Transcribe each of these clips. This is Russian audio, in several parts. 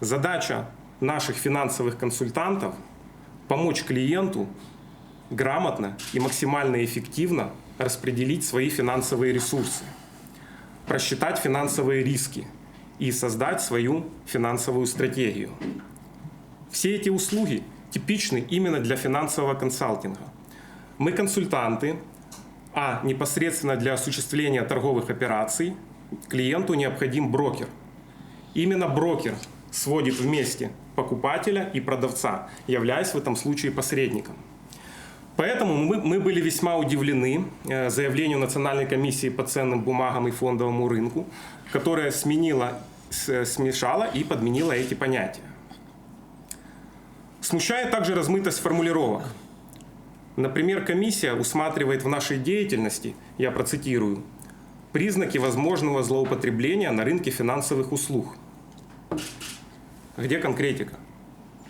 Задача наших финансовых консультантов – помочь клиенту грамотно и максимально эффективно распределить свои финансовые ресурсы, просчитать финансовые риски и создать свою финансовую стратегию. Все эти услуги типичны именно для финансового консалтинга. Мы консультанты, а непосредственно для осуществления торговых операций клиенту необходим брокер. Именно брокер сводит вместе покупателя и продавца, являясь в этом случае посредником. Поэтому мы, мы были весьма удивлены э, заявлению Национальной комиссии по ценным бумагам и фондовому рынку, которая сменила, смешала и подменила эти понятия. Смущает также размытость формулировок. Например, комиссия усматривает в нашей деятельности, я процитирую, признаки возможного злоупотребления на рынке финансовых услуг. Где конкретика?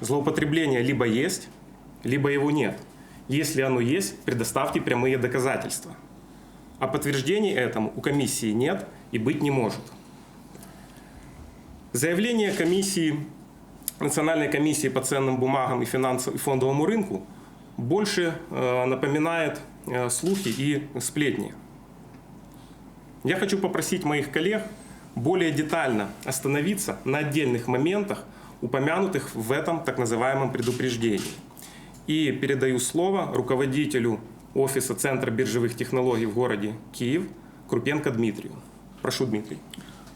Злоупотребление либо есть, либо его нет. Если оно есть, предоставьте прямые доказательства. А подтверждений этому у комиссии нет и быть не может. Заявление комиссии, Национальной комиссии по ценным бумагам и, финансов, и фондовому рынку больше э, напоминает э, слухи и сплетни. Я хочу попросить моих коллег более детально остановиться на отдельных моментах, упомянутых в этом так называемом предупреждении. И передаю слово руководителю офиса Центра биржевых технологий в городе Киев Крупенко Дмитрию. Прошу, Дмитрий.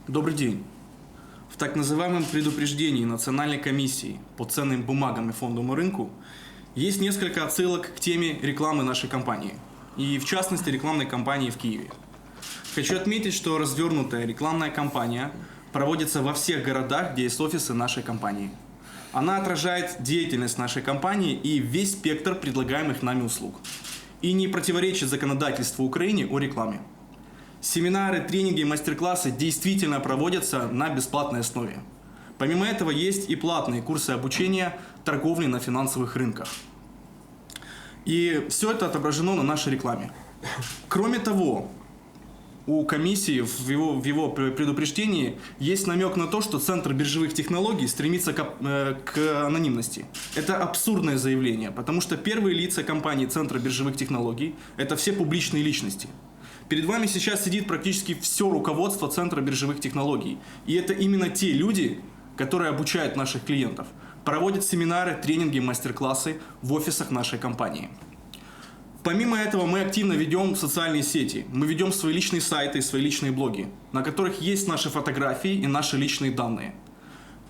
Добрый день. В так называемом предупреждении Национальной комиссии по ценным бумагам и фондовому рынку есть несколько отсылок к теме рекламы нашей компании, и в частности рекламной кампании в Киеве. Хочу отметить, что развернутая рекламная кампания проводится во всех городах, где есть офисы нашей компании. Она отражает деятельность нашей компании и весь спектр предлагаемых нами услуг. И не противоречит законодательству Украины о рекламе. Семинары, тренинги и мастер-классы действительно проводятся на бесплатной основе. Помимо этого есть и платные курсы обучения торговли на финансовых рынках. И все это отображено на нашей рекламе. Кроме того, у комиссии в его, в его предупреждении есть намек на то, что Центр биржевых технологий стремится к, э, к анонимности. Это абсурдное заявление, потому что первые лица компании Центра биржевых технологий – это все публичные личности. Перед вами сейчас сидит практически все руководство Центра биржевых технологий. И это именно те люди, которые обучают наших клиентов, проводят семинары, тренинги, мастер-классы в офисах нашей компании. Помимо этого мы активно ведем социальные сети. Мы ведем свои личные сайты, свои личные блоги, на которых есть наши фотографии и наши личные данные.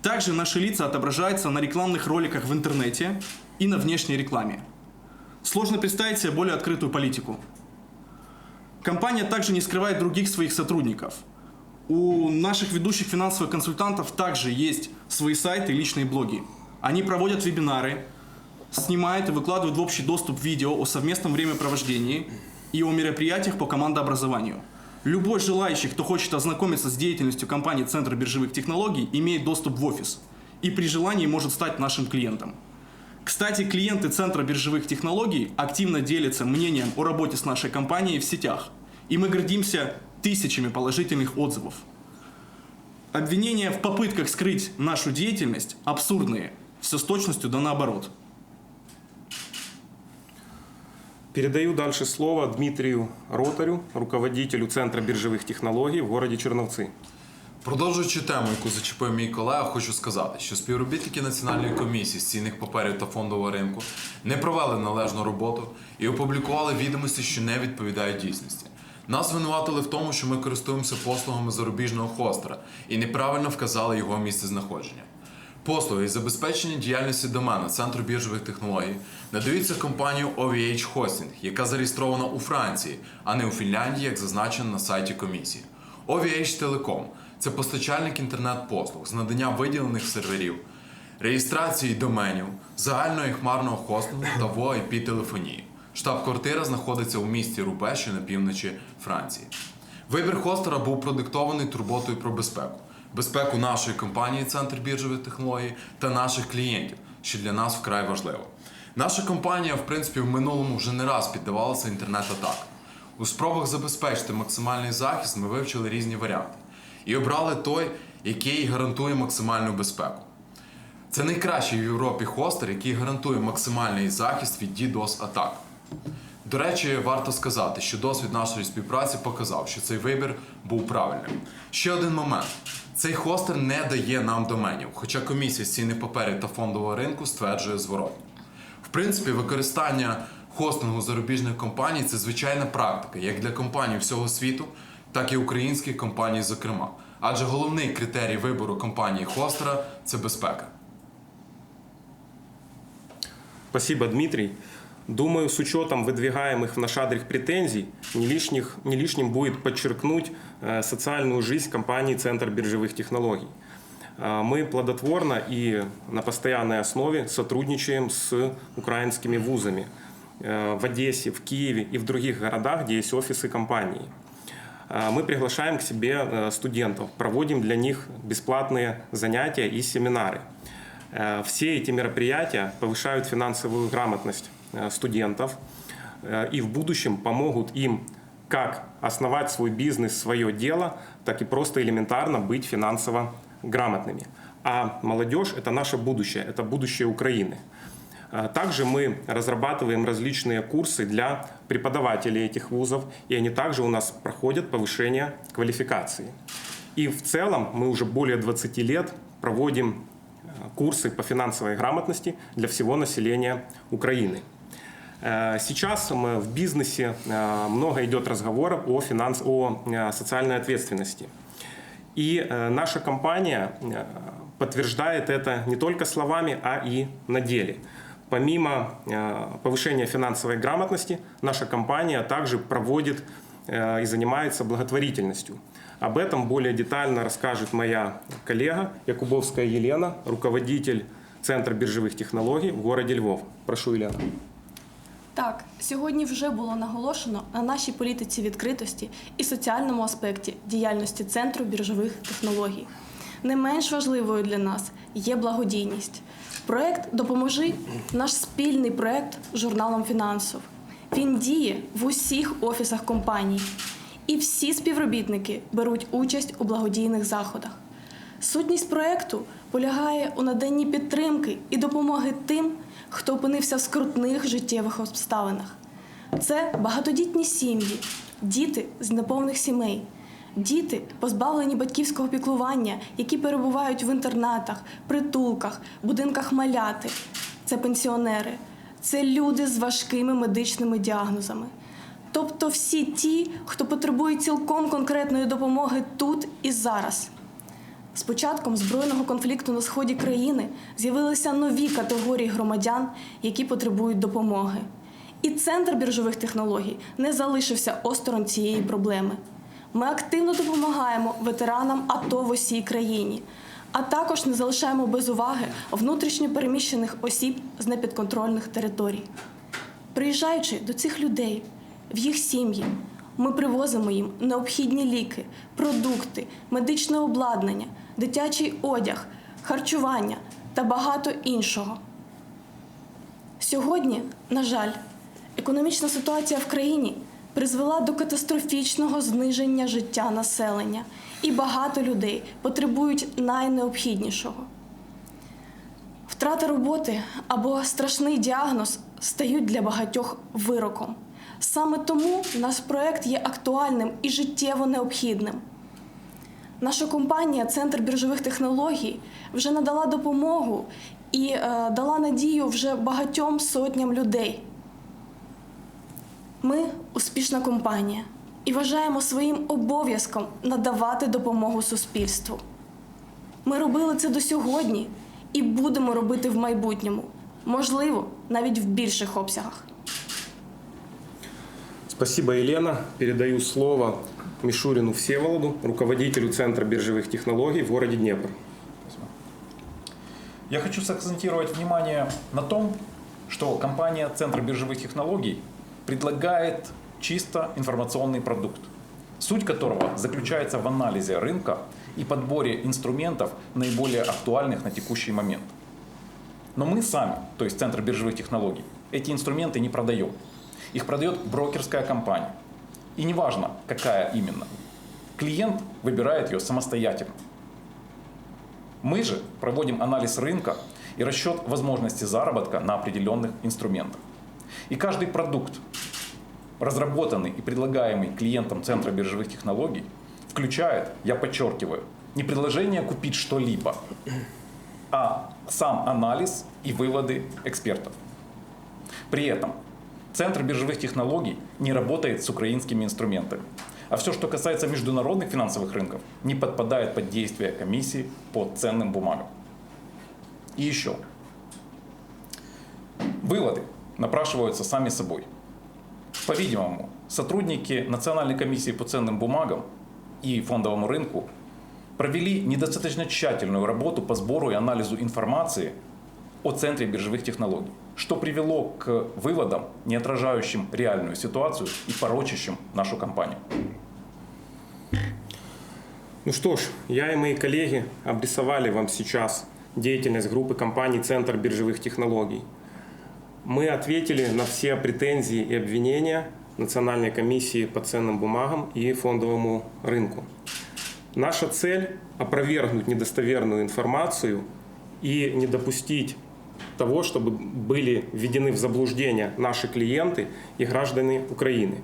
Также наши лица отображаются на рекламных роликах в интернете и на внешней рекламе. Сложно представить себе более открытую политику. Компания также не скрывает других своих сотрудников. У наших ведущих финансовых консультантов также есть свои сайты и личные блоги. Они проводят вебинары, снимает и выкладывает в общий доступ видео о совместном времяпровождении и о мероприятиях по командообразованию. Любой желающий, кто хочет ознакомиться с деятельностью компании Центра биржевых технологий, имеет доступ в офис и при желании может стать нашим клиентом. Кстати, клиенты Центра биржевых технологий активно делятся мнением о работе с нашей компанией в сетях, и мы гордимся тысячами положительных отзывов. Обвинения в попытках скрыть нашу деятельность абсурдные, все с точностью да наоборот – Передаю дальше слово Дмитрию Ротарю, руководителю Центра биржевих технологій в городі Черновці. Продовжуючи тему, яку зачепив мій колега, хочу сказати, що співробітники Національної комісії з цінних паперів та фондового ринку не провели належну роботу і опублікували відомості, що не відповідають дійсності. Нас звинуватили в тому, що ми користуємося послугами зарубіжного хостера і неправильно вказали його місце знаходження. Послуги із забезпечення діяльності домена Центру біржових технологій надаються компанією OVH Hosting, яка зареєстрована у Франції, а не у Фінляндії, як зазначено на сайті комісії. OVH Telecom – це постачальник інтернет-послуг з надання виділених серверів, реєстрації доменів, загального і хмарного хостингу та VoIP телефонії. Штаб-квартира знаходиться у місті Рубе, на півночі Франції. Вибір хостера був продиктований турботою про безпеку. Безпеку нашої компанії Центр біржових технологій та наших клієнтів, що для нас вкрай важливо. Наша компанія, в принципі, в минулому вже не раз піддавалася інтернет-атакам. У спробах забезпечити максимальний захист ми вивчили різні варіанти і обрали той, який гарантує максимальну безпеку. Це найкращий в Європі хостер, який гарантує максимальний захист від DDoS атак. До речі, варто сказати, що досвід нашої співпраці показав, що цей вибір був правильним. Ще один момент: цей хостер не дає нам доменів, хоча комісія з цінних паперів та фондового ринку стверджує зворотні. В принципі, використання хостингу зарубіжних компаній це звичайна практика, як для компаній всього світу, так і українських компаній, зокрема. Адже головний критерій вибору компанії хостера це безпека. Спасибо, Дмитрий. Думаю, с учетом выдвигаемых в наш адрес претензий, не, лишних, не лишним будет подчеркнуть э, социальную жизнь компании «Центр биржевых технологий». Э, Мы плодотворно и на постоянной основе сотрудничаем с украинскими вузами э, в Одессе, в Киеве и в других городах, где есть офисы компании. Мы приглашаем к себе студентов, проводим для них бесплатные занятия и семинары. Все эти мероприятия повышают финансовую грамотность студентов э, и в будущем помогут им как основать свой бизнес, свое дело, так и просто элементарно быть финансово грамотными. А молодежь – это наше будущее, это будущее Украины. А Также мы разрабатываем различные курсы для преподавателей этих вузов, и они также у нас проходят повышение квалификации. И в целом мы уже более 20 лет проводим э, курсы по финансовой грамотности для всего населения Украины. Сейчас мы в бизнесе много идет разговоров о, финанс... о социальной ответственности. И наша компания подтверждает это не только словами, а и на деле. Помимо повышения финансовой грамотности, наша компания также проводит и занимается благотворительностью. Об этом более детально расскажет моя коллега Якубовская Елена, руководитель Центра биржевых технологий в городе Львов. Прошу, Елена. Так, сьогодні вже було наголошено на нашій політиці відкритості і соціальному аспекті діяльності Центру біржових технологій. Не менш важливою для нас є благодійність. Проект Допоможи наш спільний проект з журналом фінансів. Він діє в усіх офісах компаній, і всі співробітники беруть участь у благодійних заходах. Сутність проекту полягає у наданні підтримки і допомоги тим, хто опинився в скрутних життєвих обставинах. Це багатодітні сім'ї, діти з неповних сімей, діти, позбавлені батьківського піклування, які перебувають в інтернатах, притулках, будинках маляти. Це пенсіонери, це люди з важкими медичними діагнозами. Тобто всі ті, хто потребує цілком конкретної допомоги тут і зараз. З початком збройного конфлікту на сході країни з'явилися нові категорії громадян, які потребують допомоги. І центр біржових технологій не залишився осторонь цієї проблеми. Ми активно допомагаємо ветеранам АТО в усій країні, а також не залишаємо без уваги внутрішньо переміщених осіб з непідконтрольних територій. Приїжджаючи до цих людей в їх сім'ї, ми привозимо їм необхідні ліки, продукти, медичне обладнання, дитячий одяг, харчування та багато іншого. Сьогодні, на жаль, економічна ситуація в країні призвела до катастрофічного зниження життя населення, і багато людей потребують найнеобхіднішого. Втрата роботи або страшний діагноз стають для багатьох вироком. Саме тому наш проект є актуальним і життєво необхідним. Наша компанія Центр біржових технологій вже надала допомогу і е, дала надію вже багатьом сотням людей. Ми успішна компанія і вважаємо своїм обов'язком надавати допомогу суспільству. Ми робили це до сьогодні і будемо робити в майбутньому, можливо, навіть в більших обсягах. Спасибо, Елена. Передаю слово Мишурину Всеволоду, руководителю Центра биржевых технологий в городе Днепр. Я хочу сакцентировать внимание на том, что компания Центр биржевых технологий предлагает чисто информационный продукт, суть которого заключается в анализе рынка и подборе инструментов, наиболее актуальных на текущий момент. Но мы сами, то есть Центр биржевых технологий, эти инструменты не продаем. Их продает брокерская компания. И неважно, какая именно. Клиент выбирает ее самостоятельно. Мы же проводим анализ рынка и расчет возможности заработка на определенных инструментах. И каждый продукт, разработанный и предлагаемый клиентам Центра биржевых технологий, включает, я подчеркиваю, не предложение купить что-либо, а сам анализ и выводы экспертов. При этом Центр биржевых технологий не работает с украинскими инструментами. А все, что касается международных финансовых рынков, не подпадает под действие комиссии по ценным бумагам. И еще. Выводы напрашиваются сами собой. По-видимому, сотрудники Национальной комиссии по ценным бумагам и фондовому рынку провели недостаточно тщательную работу по сбору и анализу информации о Центре биржевых технологий, что привело к выводам, не отражающим реальную ситуацию и порочащим нашу компанию. Ну что ж, я и мои коллеги обрисовали вам сейчас деятельность группы компаний «Центр биржевых технологий». Мы ответили на все претензии и обвинения Национальной комиссии по ценным бумагам и фондовому рынку. Наша цель – опровергнуть недостоверную информацию и не допустить того, чтобы были введены в заблуждение наши клиенты и граждане Украины.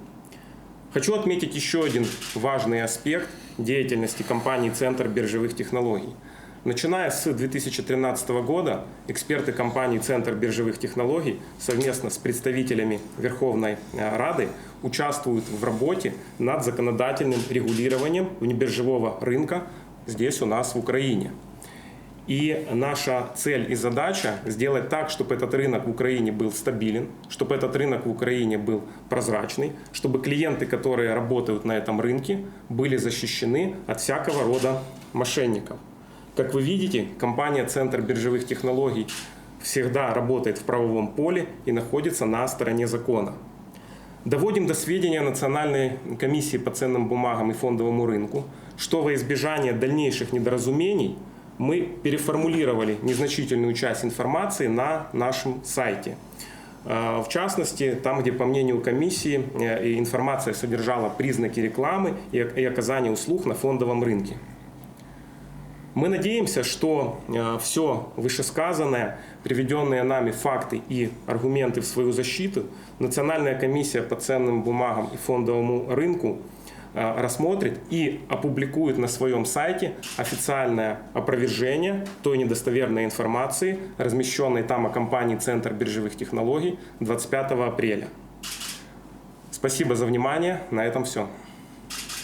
Хочу отметить еще один важный аспект деятельности компании «Центр биржевых технологий». Начиная с 2013 года эксперты компании «Центр биржевых технологий» совместно с представителями Верховной э, Рады участвуют в работе над законодательным регулированием внебиржевого рынка здесь у нас в Украине. И наша цель и задача сделать так, чтобы этот рынок в Украине был стабилен, чтобы этот рынок в Украине был прозрачный, чтобы клиенты, которые работают на этом рынке, были защищены от всякого рода мошенников. Как вы видите, компания «Центр биржевых технологий» всегда работает в правовом поле и находится на стороне закона. Доводим до сведения Национальной комиссии по ценным бумагам и фондовому рынку, что во избежание дальнейших недоразумений мы переформулировали незначительную часть информации на нашем сайте. Э, В частности, там, где, по мнению комиссии, э, информация содержала признаки рекламы и оказания услуг на фондовом рынке. Мы надеемся, что все вышесказанное, приведенные нами факты и аргументы в свою защиту, Национальная комиссия по ценным бумагам и фондовому рынку э, рассмотрит и опубликует на своем сайте официальное опровержение той недостоверной информации, размещенной там о компании «Центр биржевых технологий» 25 апреля. Спасибо за внимание. На этом все.